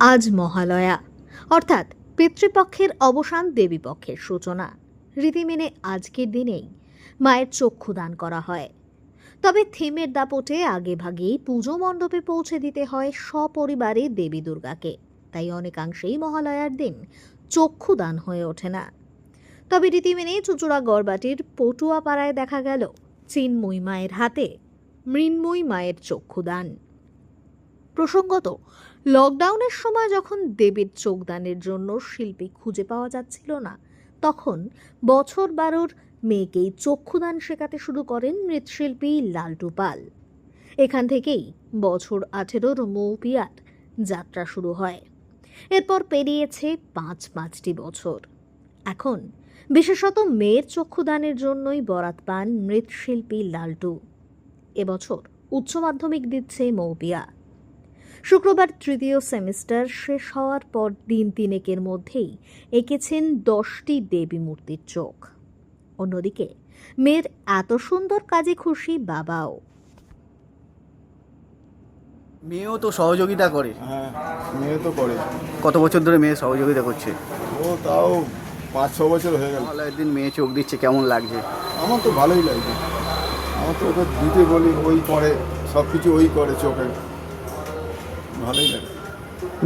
আজ মহালয়া, অর্থাৎ পিতৃপক্ষের অবসান দেবীপক্ষের সূচনা। রীতি মেনে আজকের দিনেই মায়ের চক্ষু দান করা হয়। তবে থিমের দাপটে আগে ভাগেই পুজো মণ্ডপে পৌঁছে দিতে হয় সপরিবারে দেবী দুর্গাকে। তাই অনেকাংশেই মহালয়ার দিন চক্ষু দান হয়ে ওঠে না। তবে রীতি মেনে চুচুড়া গড়বাটির পটুয়াপাড়ায় দেখা গেল, চিন্ময়ী মায়ের হাতে মৃন্ময়ী মায়ের চক্ষুদান প্রসঙ্গত লকডাউনের সময় যখন দেবীর চোখদানের জন্য শিল্পী খুঁজে পাওয়া যাচ্ছিল না, তখন বছর বারোর মেয়েকেই চক্ষুদান শেখাতে শুরু করেন মৃৎশিল্পী লালটু পাল। এখান থেকেই বছর আঠেরোর মৌপিয়ার যাত্রা শুরু হয়। এরপর পেরিয়েছে পাঁচ পাঁচটি বছর। এখন বিশেষত মেয়ের চক্ষুদানের জন্যই বরাত পান মৃৎশিল্পী লালটু। এবছর উচ্চ মাধ্যমিক দিচ্ছে মৌপিয়া। শুক্রবার তৃতীয় সেমিস্টার শেষ হওয়ার পর দিন তিনেকের মধ্যেই এঁকেছেন দশটি দেবী মূর্তির চোখ। অন্যদিকে মেয়ের এত সুন্দর কাজে খুশি বাবাও। মেয়েও তো সহযোগিতা করে। হ্যাঁ মেয়ে তো করে। কত বছর ধরে মেয়ে সহযোগিতা করছে? ও তাও পাঁচ ছ বছর হয়ে গেল। মহালয়ের দিন মেয়ে চোখ দিচ্ছে কেমন লাগছে? আমার তো ভালোই লাগছে। আমার তো ওকে দিতে বলি ওই করে সব কিছু ওই করে চোখে। ভালোই লাগে।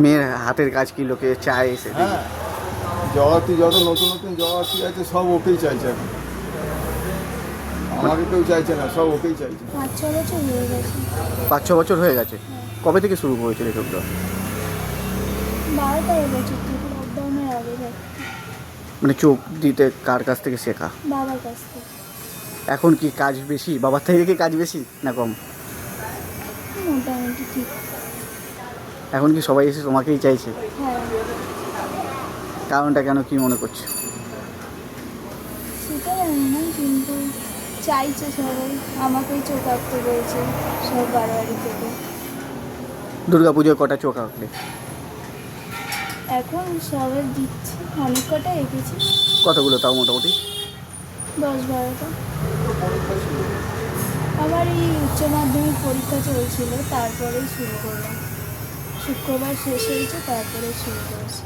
মেয়ের হাতের কাজ কি লোকে চায় এসে হ্যাঁ যত নতুন নতুন জগাতি আছে সব ওকেই চাইছে। এখন আমাকে কেউ চাইছে না সব ওকেই চাইছে। পাঁচ ছ বছর হয়ে গেছে। পাঁচ ছ বছর হয়ে গেছে। কবে থেকে শুরু করেছিল এসবটা বারো তেরো বছর থেকে লকডাউনের আগে মানে চোখ দিতে কার কাছ থেকে শেখা? বাবার কাছ থেকে। এখন কি কাজ বেশি? বাবার থেকে কি কাজ বেশি না কম? মোটামুটি ঠিক। এখন কি সবাই এসে তোমাকেই চাইছে? কারণটা কেন কি মনে করছ? কিন্তু চাইছে সবাই আমাকেই চোখ আঁকতে বলছে সব বাড়াবাড়ি থেকে। দুর্গা পুজোয় কটা চোখ আঁকলে? এখন সবাই দিচ্ছে অনেক কটা এঁকেছি। কতগুলো তাও মোটামুটি? দশ বারোটা। আমার এই উচ্চ মাধ্যমিক পরীক্ষা চলছিল তারপরেই শুরু করলাম। শুক্রবার শেষ হয়েছে তারপরে শুরু করেছি